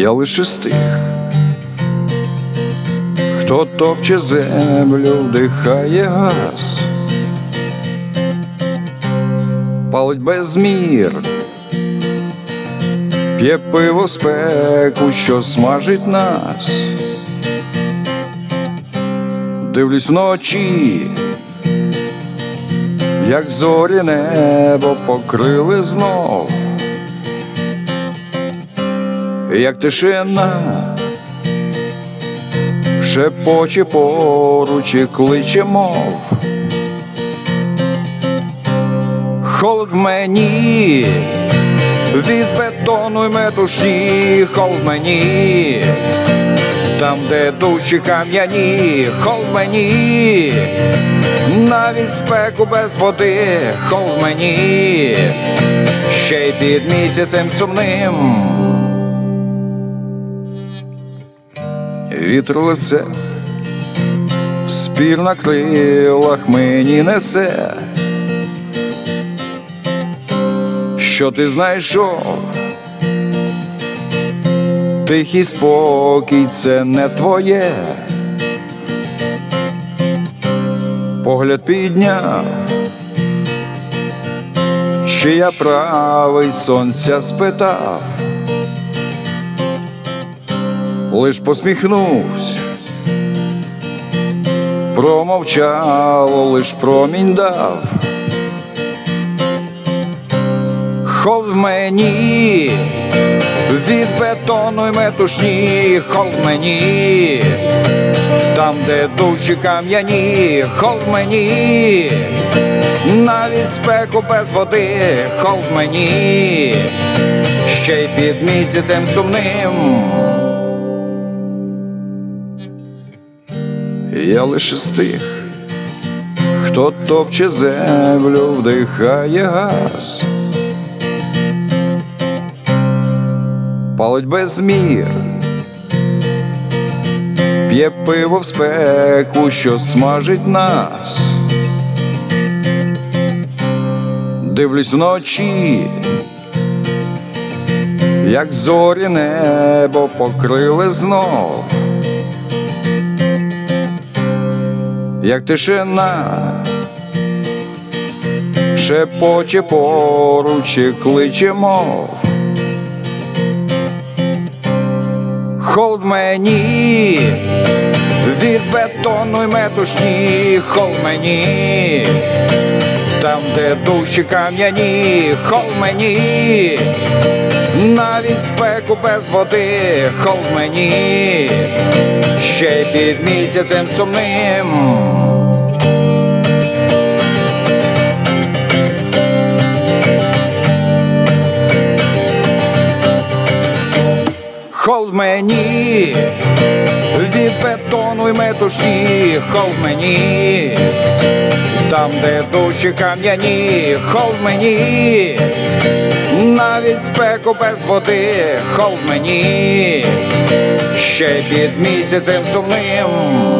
Я лише з тих, хто топче землю, вдихає газ, палить без мір, п'є пиво спеку, що смажить нас. Дивлюсь вночі, як зорі небо покрили знов, як тишина, шепоче поруч і кличе мов. Холод в мені, від бетону й метушні, холод мені, там, де душі кам'яні, холод мені, навіть спеку без води, холод мені, ще й під місяцем сумним. Вітер лице, спір на крилах мені несе. Що ти знайшов? Тихий спокій це не твоє. Погляд підняв, чи я правий сонця спитав, лиш посміхнувся, промовчало, лиш промінь дав. Хол в мені, від бетону й метушні, хол в мені, там, де душі кам'яні, хол в мені, навіть спеку без води, хол в мені, ще й під місяцем сумним. Я лише з тих, хто топче землю, вдихає газ. палить без мір, п'є пиво в спеку, що смажить нас. Дивлюсь вночі, як зорі небо покрили знов, як тишина. Шепоче поруч і кличе мов. Холд мені, від бетону й метушні, холд мені, там, де душі кам'яні, холод мені, навіть спеку без води, холод мені, ще під місяцем сумним. Хол мені, й хол мені, там, де душі кам'яні, хол мені, навіть спеку без води, хол мені, ще під місяцем сумним.